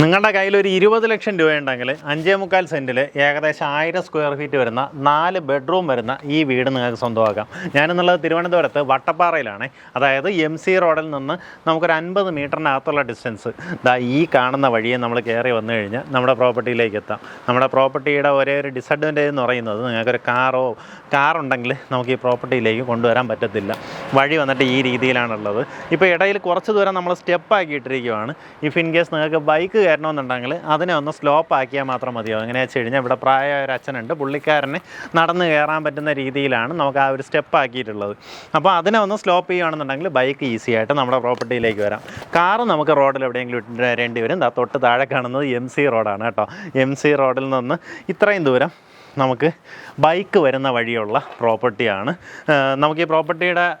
നിങ്ങളുടെ കയ്യിൽ ഒരു ഇരുപത് ലക്ഷം രൂപ ഉണ്ടെങ്കിൽ അഞ്ചേ മുക്കാൽ സെന്റിൽ ഏകദേശം ആയിരം സ്ക്വയർ ഫീറ്റ് വരുന്ന നാല് ബെഡ്റൂം വരുന്ന ഈ വീട് നിങ്ങൾക്ക് സ്വന്തമാക്കാം. ഞാനെന്നുള്ളത് തിരുവനന്തപുരത്ത് വട്ടപ്പാറയിലാണ്. അതായത് എം സി റോഡിൽ നിന്ന് നമുക്കൊരു അൻപത് മീറ്ററിനകത്തുള്ള ഡിസ്റ്റൻസ് ദാ ഈ കാണുന്ന വഴിയെ നമ്മൾ കയറി വന്നു കഴിഞ്ഞാൽ നമ്മുടെ പ്രോപ്പർട്ടിയിലേക്ക് എത്താം. നമ്മുടെ പ്രോപ്പർട്ടിയുടെ ഒരേ ഒരു ഡിസഡ്വാന്റേജ് എന്ന് പറയുന്നത് നിങ്ങൾക്കൊരു കാറോ കാറുണ്ടെങ്കിൽ നമുക്ക് ഈ പ്രോപ്പർട്ടിയിലേക്ക് കൊണ്ടുവരാൻ പറ്റത്തില്ല. വഴി വന്നിട്ട് ഈ രീതിയിലാണുള്ളത്. ഇപ്പോൾ ഇടയിൽ കുറച്ച് ദൂരം നമ്മൾ സ്റ്റെപ്പ് ആക്കിയിട്ടിരിക്കുവാണ്. ഇഫ് ഇൻ കേസ് നിങ്ങൾക്ക് ബൈക്ക് കയറണമെന്നുണ്ടെങ്കിൽ അതിനെ ഒന്ന് സ്ലോപ്പ് ആക്കിയാൽ മാത്രം മതിയാവും. എങ്ങനെയാ വെച്ച് കഴിഞ്ഞാൽ ഇവിടെ പ്രായമായ ഒരു അച്ഛനുണ്ട്. പുള്ളിക്കാരന് നടന്ന് കയറാൻ പറ്റുന്ന രീതിയിലാണ് നമുക്ക് ആ ഒരു സ്റ്റെപ്പ് ആക്കിയിട്ടുള്ളത്. അപ്പോൾ അതിനെ ഒന്ന് സ്ലോപ്പ് ചെയ്യുകയാണെന്നുണ്ടെങ്കിൽ ബൈക്ക് ഈസി ആയിട്ട് നമ്മുടെ പ്രോപ്പർട്ടിയിലേക്ക് വരാം. കാറ് നമുക്ക് റോഡിൽ എവിടെയെങ്കിലും ഇട്ടിട്ട് വരേണ്ടി വരും. തൊട്ട് താഴെ കാണുന്നത് എം സി റോഡാണ് കേട്ടോ. എം സി റോഡിൽ നിന്ന് ഇത്രയും ദൂരം നമുക്ക് ബൈക്ക് വരുന്ന വഴിയുള്ള പ്രോപ്പർട്ടിയാണ് നമുക്ക് ഈ പ്രോപ്പർട്ടിയുടെ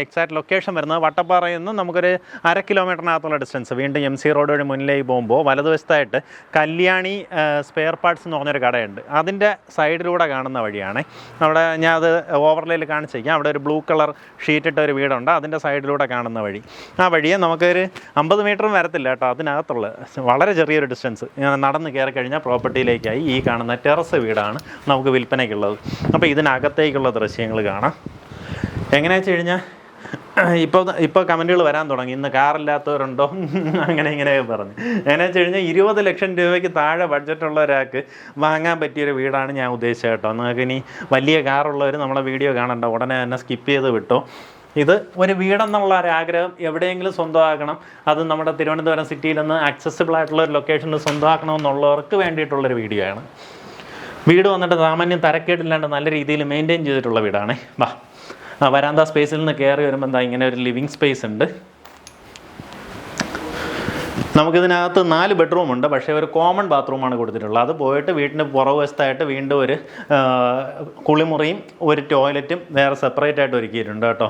എക്സാക്ട് ലൊക്കേഷൻ വരുന്നത് വട്ടപ്പാറയിൽ നിന്ന് നമുക്കൊരു അര കിലോമീറ്ററിനകത്തുള്ള ഡിസ്റ്റൻസ് വീണ്ടും എം സി റോഡ് വഴി മുന്നിലേക്ക് പോകുമ്പോൾ വലതുവശത്തായിട്ട് കല്യാണി സ്പെയർ പാർട്സ് എന്ന് പറഞ്ഞൊരു കടയുണ്ട്. അതിന്റെ സൈഡിലൂടെ കാണുന്ന വഴിയാണ്. അവിടെ ഞാൻ അത് ഓവർലേയിൽ കാണിച്ചിരിക്കാം. അവിടെ ഒരു ബ്ലൂ കളർ ഷീറ്റ് ഇട്ട ഒരു വീടുണ്ട്. അതിന്റെ സൈഡിലൂടെ കാണുന്ന വഴി. ആ വഴിയെ നമുക്കൊരു അമ്പത് മീറ്ററും വരത്തില്ല കേട്ടോ അതിനകത്തുള്ള. വളരെ ചെറിയൊരു ഡിസ്റ്റൻസ് ഞാൻ നടന്ന് കയറി കഴിഞ്ഞാൽ പ്രോപ്പർട്ടിയിലേക്കായി ഈ കാണുന്ന ടെറസ് വീടാണ്. നമുക്ക് വിൽപ്പനയ്ക്കുള്ളത്. അപ്പോൾ ഇതിനകത്തേക്കുള്ള ദൃശ്യങ്ങൾ കാണാം. എങ്ങനെയാ വെച്ച് കഴിഞ്ഞാൽ ഇപ്പോൾ ഇപ്പോൾ കമന്റുകൾ വരാൻ തുടങ്ങി. ഇന്ന് കാറില്ലാത്തവരുണ്ടോ അങ്ങനെ ഇങ്ങനെ പറഞ്ഞു. എങ്ങനെ വെച്ച് കഴിഞ്ഞാൽ ഇരുപത് ലക്ഷം രൂപയ്ക്ക് താഴെ ബഡ്ജറ്റുള്ള ഒരാൾക്ക് വാങ്ങാൻ പറ്റിയൊരു വീടാണ് ഞാൻ ഉദ്ദേശിച്ചത് കേട്ടോ. നിങ്ങൾക്ക് ഇനി വലിയ കാറുള്ളവർ നമ്മളെ വീഡിയോ കാണണ്ട. ഉടനെ തന്നെ സ്കിപ്പ് ചെയ്ത് വിട്ടോ. ഇത് ഒരു വീടെന്നുള്ള ഒരാഗ്രഹം എവിടെയെങ്കിലും സ്വന്തമാക്കണം. അത് നമ്മുടെ തിരുവനന്തപുരം സിറ്റിയിൽ നിന്ന് ആക്സസിബിൾ ആയിട്ടുള്ള ഒരു ലൊക്കേഷനിൽ സ്വന്തമാക്കണമെന്നുള്ളവർക്ക് വേണ്ടിയിട്ടുള്ളൊരു വീഡിയോ ആണ്. വീട് വന്നിട്ട് സാമാന്യം തരക്കേടില്ലാണ്ട് നല്ല രീതിയിൽ മെയിന്റെയിൻ ചെയ്തിട്ടുള്ള വീടാണ്. വാ. ആ വരാന്ത സ്പേസിൽ നിന്ന് കയറി വരുമ്പോൾ എന്താ ഇങ്ങനെ ഒരു ലിവിങ് സ്പേസ് ഉണ്ട്. നമുക്കിതിനകത്ത് നാല് ബെഡ്റൂം ഉണ്ട്. പക്ഷേ ഒരു കോമൺ ബാത്റൂമാണ് കൊടുത്തിട്ടുള്ളത്. അത് പോയിട്ട് വീട്ടിന് പുറകുവശത്തായിട്ട് വീണ്ടും ഒരു കുളിമുറിയും ഒരു ടോയ്ലറ്റും വേറെ സെപ്പറേറ്റ് ആയിട്ട് ഒരുക്കിയിട്ടുണ്ട് കേട്ടോ.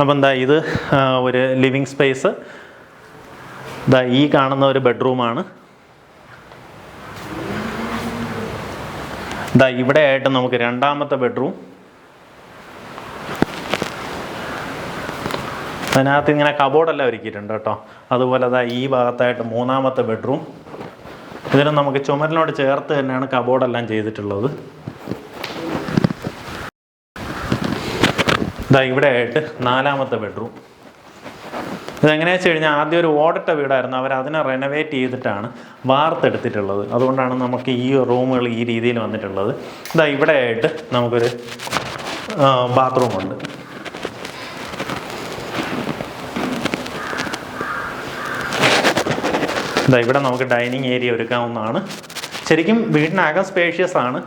അപ്പോൾ എന്താ ഇത് ഒരു ലിവിങ് സ്പേസ് ഈ കാണുന്ന ഒരു ബെഡ്റൂമാണ് ഇതാ ഇവിടെ ആയിട്ട് നമുക്ക് രണ്ടാമത്തെ ബെഡ്റൂം അതിനകത്ത് ഇങ്ങനെ കബോർഡെല്ലാം ഒരുക്കിയിട്ടുണ്ട് കേട്ടോ. അതുപോലെ അതാ ഈ ഭാഗത്തായിട്ട് മൂന്നാമത്തെ ബെഡ്റൂം ഇതിന് നമുക്ക് ചുമരിനോട് ചേർത്ത് തന്നെയാണ് കബോർഡെല്ലാം ചെയ്തിട്ടുള്ളത്. ഇതാ ഇവിടെ ആയിട്ട് നാലാമത്തെ ബെഡ്റൂം ഇതെങ്ങനെയാ വെച്ച് കഴിഞ്ഞാൽ ആദ്യം ഒരു ഓടിട്ട വീടായിരുന്നു. അവർ അതിനെ റെനോവേറ്റ് ചെയ്തിട്ടാണ് വാർത്തെടുത്തിട്ടുള്ളത്. അതുകൊണ്ടാണ് നമുക്ക് ഈ റൂമുകൾ ഈ രീതിയിൽ വന്നിട്ടുള്ളത്. ഇതാ ഇവിടെ ആയിട്ട് നമുക്കൊരു ബാത്റൂമുണ്ട് ഇതാ ഇവിടെ നമുക്ക് ഡൈനിങ് ഏരിയ ഒരുക്കാവുന്നതാണ്. ശരിക്കും വീടിനകം സ്പേഷ്യസ് ആണ്.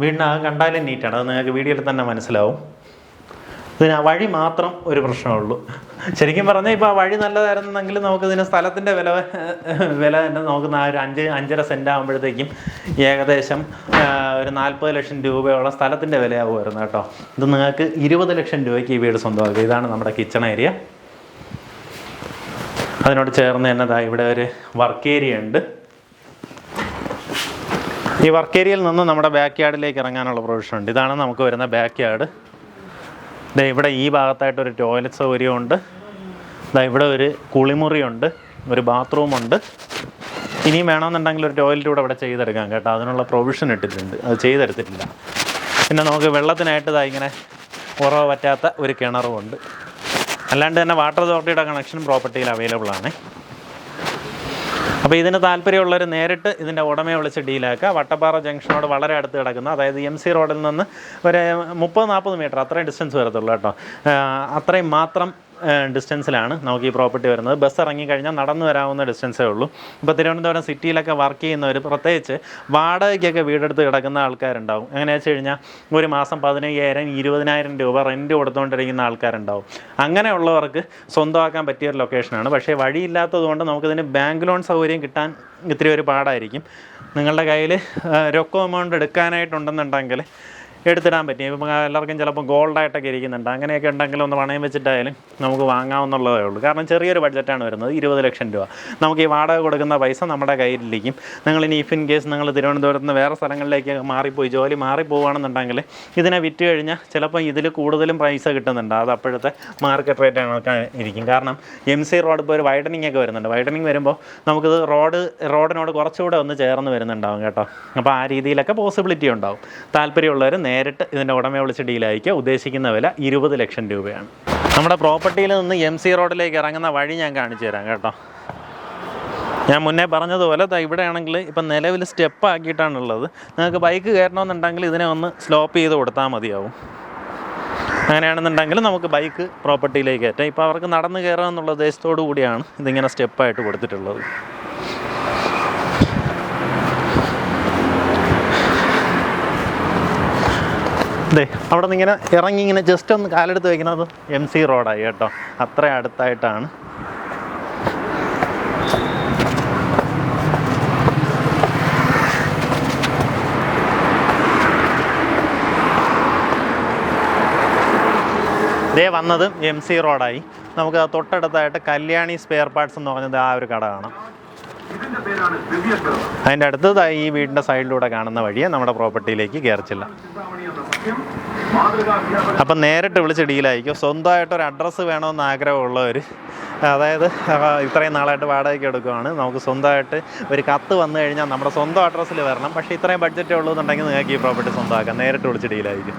വീടിനകം കണ്ടാലും നീറ്റാണ് അത് നിങ്ങൾക്ക് വീഡിയോയിൽ തന്നെ മനസ്സിലാവും. ഇതിന് ആ വഴി മാത്രം ഒരു പ്രശ്നമുള്ളൂ. ശരിക്കും പറഞ്ഞാൽ ഇപ്പോൾ ആ വഴി നല്ലതായിരുന്നെങ്കിൽ നമുക്ക് ഇതിന് സ്ഥലത്തിന്റെ വില വില തന്നെ നോക്കുന്ന ആ ഒരു അഞ്ച് അഞ്ചര സെന്റ് ആകുമ്പോഴത്തേക്കും ഏകദേശം ഒരു നാൽപ്പത് ലക്ഷം രൂപയോളം സ്ഥലത്തിന്റെ വിലയാകുമായിരുന്നു കേട്ടോ. ഇത് നിങ്ങൾക്ക് ഇരുപത് ലക്ഷം രൂപയ്ക്ക് ഈ വീട് സ്വന്തമാക്കുക ഇതാണ് നമ്മുടെ കിച്ചൺ ഏരിയ. അതിനോട് ചേർന്ന് തന്നെ ഇവിടെ ഒരു വർക്ക് ഏരിയ ഉണ്ട്. ഈ വർക്ക് ഏരിയയിൽ നിന്ന് നമ്മുടെ ബാക്ക് യാർഡിലേക്ക് ഇറങ്ങാനുള്ള പ്രൊവിഷൻ ഉണ്ട്. ഇതാണ് നമുക്ക് വരുന്ന ബാക്ക് യാർഡ് ദേ ഇവിടെ ഈ ഭാഗത്തായിട്ട് ഒരു ടോയ്ലറ്റ് സൗകര്യമുണ്ട്. ദാ ഇവിടെ ഒരു കുളിമുറിയുണ്ട് ഒരു ബാത്റൂമുണ്ട്. ഇനിയും വേണമെന്നുണ്ടെങ്കിൽ ഒരു ടോയ്ലറ്റ് കൂടെ ഇവിടെ ചെയ്തെടുക്കാം കേട്ടോ. അതിനുള്ള പ്രൊവിഷൻ ഇട്ടിട്ടുണ്ട്. അത് ചെയ്തെടുത്തിട്ടില്ല. പിന്നെ നമുക്ക് വെള്ളത്തിനായിട്ട് ഇതാ ഇങ്ങനെ ഉറവ് പറ്റാത്ത ഒരു കിണറുമുണ്ട്. അല്ലാണ്ട് തന്നെ വാട്ടർ അതോറിറ്റിയുടെ കണക്ഷൻ പ്രോപ്പർട്ടിയിൽ അവൈലബിൾ ആണ് അപ്പോൾ ഇതിന് താല്പര്യമുള്ളവർ നേരിട്ട് ഇതിന്റെ ഉടമയെ വിളിച്ച് ഡീലാക്കുക വട്ടപ്പാറ ജംഗ്ഷനോട് വളരെ അടുത്ത് കിടക്കുന്ന. അതായത് എം സി റോഡിൽ നിന്ന് ഒരു മുപ്പത് നാൽപ്പത് മീറ്റർ അത്രയും ഡിസ്റ്റൻസ് വരത്തുള്ളൂ കേട്ടോ. അത്രയും മാത്രം ഡിസ്റ്റൻസിലാണ് നമുക്ക് ഈ പ്രോപ്പർട്ടി വരുന്നത്. ബസ് ഇറങ്ങിക്കഴിഞ്ഞാൽ നടന്നു വരാവുന്ന ഡിസ്റ്റൻസേ ഉള്ളൂ. ഇപ്പോൾ തിരുവനന്തപുരം സിറ്റിയിലൊക്കെ വർക്ക് ചെയ്യുന്നവർ പ്രത്യേകിച്ച് വാടകയ്ക്കൊക്കെ വീടെടുത്ത് കിടക്കുന്ന ആൾക്കാരുണ്ടാവും. എങ്ങനെ വെച്ച് കഴിഞ്ഞാൽ ഒരു മാസം പതിനയ്യായിരം ഇരുപതിനായിരം രൂപ റെന്റ് കൊടുത്തുകൊണ്ടിരിക്കുന്ന ആൾക്കാരുണ്ടാവും. അങ്ങനെയുള്ളവർക്ക് സ്വന്തമാക്കാൻ പറ്റിയ ഒരു ലൊക്കേഷനാണ് പക്ഷേ വഴിയില്ലാത്തതുകൊണ്ട് നമുക്കിതിന് ബാങ്ക് ലോൺ സൗകര്യം കിട്ടാൻ ഇത്തിരി ഒരു പാടായിരിക്കും. നിങ്ങളുടെ കയ്യിൽ രൊക്കം എമൗണ്ട് എടുക്കാനായിട്ടുണ്ടെന്നുണ്ടെങ്കിൽ എടുത്തിടാൻ പറ്റും. ഇപ്പം എല്ലാവർക്കും ചിലപ്പോൾ ഗോൾഡായിട്ടൊക്കെ ഇരിക്കുന്നുണ്ട്. അങ്ങനെയൊക്കെ ഉണ്ടെങ്കിൽ ഒന്ന് പണയം വെച്ചിട്ടായാലും നമുക്ക് വാങ്ങാവുന്നുള്ളതേ ഉള്ളൂ. കാരണം ചെറിയൊരു ബഡ്ജറ്റാണ് വരുന്നത്. ഇരുപത് ലക്ഷം രൂപ. നമുക്ക് ഈ വാടക കൊടുക്കുന്ന പൈസ നമ്മുടെ കയ്യിലിരിക്കും. നിങ്ങൾ ഇനി ഇഫ് ഇൻ കേസ് നിങ്ങൾ തിരുവനന്തപുരത്ത് നിന്ന് വേറെ സ്ഥലങ്ങളിലേക്ക് മാറിപ്പോയി ജോലി മാറിപ്പോവുകയാണെന്നുണ്ടെങ്കിൽ ഇതിനെ വിറ്റ് കഴിഞ്ഞാൽ ചിലപ്പോൾ ഇതിൽ കൂടുതലും പൈസ കിട്ടുന്നുണ്ട്. അത് അപ്പോഴത്തെ മാർക്കറ്റ് റേറ്റ് ഇരിക്കും. കാരണം എം സി റോഡ് ഇപ്പോൾ ഒരു വൈഡനിങ് ഒക്കെ വരുന്നുണ്ട്. വൈഡനിങ് വരുമ്പോൾ നമുക്കിത് റോഡ് റോഡിനോട് കുറച്ചുകൂടെ ഒന്ന് ചേർന്ന് വരുന്നുണ്ടാവും കേട്ടോ. അപ്പോൾ ആ രീതിയിലൊക്കെ പോസിബിലിറ്റി ഉണ്ടാവും. താല്പര്യമുള്ളവർ നേരിട്ട് ഇതിന്റെ ഉടമയെ വിളിച്ച് ഡീലായിരിക്കുക ഉദ്ദേശിക്കുന്ന വില ഇരുപത് ലക്ഷം രൂപയാണ്. നമ്മുടെ പ്രോപ്പർട്ടിയിൽ നിന്ന് എം സി റോഡിലേക്ക് ഇറങ്ങുന്ന വഴി ഞാൻ കാണിച്ചു തരാം കേട്ടോ. ഞാൻ മുന്നേ പറഞ്ഞതുപോലെ ഇവിടെയാണെങ്കിൽ ഇപ്പം നിലവിൽ സ്റ്റെപ്പ് ആക്കിയിട്ടാണുള്ളത്. നിങ്ങൾക്ക് ബൈക്ക് കയറണമെന്നുണ്ടെങ്കിൽ ഇതിനെ ഒന്ന് സ്ലോപ്പ് ചെയ്ത് കൊടുത്താൽ മതിയാവും. അങ്ങനെയാണെന്നുണ്ടെങ്കിൽ നമുക്ക് ബൈക്ക് പ്രോപ്പർട്ടിയിലേക്ക് കയറ്റാം. ഇപ്പോൾ അവർക്ക് നടന്ന് എന്നുള്ള ഉദ്ദേശത്തോടു കൂടിയാണ് ഇതിങ്ങനെ സ്റ്റെപ്പായിട്ട് കൊടുത്തിട്ടുള്ളത്. അതെ അവിടെ നിന്ന് ഇങ്ങനെ ഇറങ്ങി ഇങ്ങനെ ജസ്റ്റ് ഒന്ന് കാലെടുത്ത് വയ്ക്കുന്നത് എം സി റോഡായി കേട്ടോ. അത്ര അടുത്തായിട്ടാണ്. ഇതേ വന്നത് എം സി റോഡായി നമുക്ക് തൊട്ടടുത്തായിട്ട് കല്യാണി സ്പെയർ പാർട്സ് എന്ന് പറഞ്ഞത് ആ ഒരു കട കാണാം. അതിന്റെ അടുത്ത് ഈ വീടിന്റെ സൈഡിലൂടെ കാണുന്ന വഴിയെ നമ്മുടെ പ്രോപ്പർട്ടിയിലേക്ക് കയറിച്ചില്ല. അപ്പം നേരിട്ട് വിളിച്ച് ഡീലായിരിക്കും. സ്വന്തമായിട്ടൊരു അഡ്രസ്സ് വേണമെന്ന് ആഗ്രഹമുള്ളവർ അതായത് ഇത്രയും നാളായിട്ട് വാടകയ്ക്ക് എടുക്കുവാണ്. നമുക്ക് സ്വന്തമായിട്ട് ഒരു കത്ത് വന്നു കഴിഞ്ഞാൽ നമ്മുടെ സ്വന്തം അഡ്രസ്സിൽ വരണം. പക്ഷേ ഇത്രയും ബഡ്ജറ്റേ ഉള്ളൂ എന്നുണ്ടെങ്കിൽ നിങ്ങൾക്ക് ഈ പ്രോപ്പർട്ടി സ്വന്തമാക്കാം. നേരിട്ട് വിളിച്ച് ഡീലായിരിക്കും.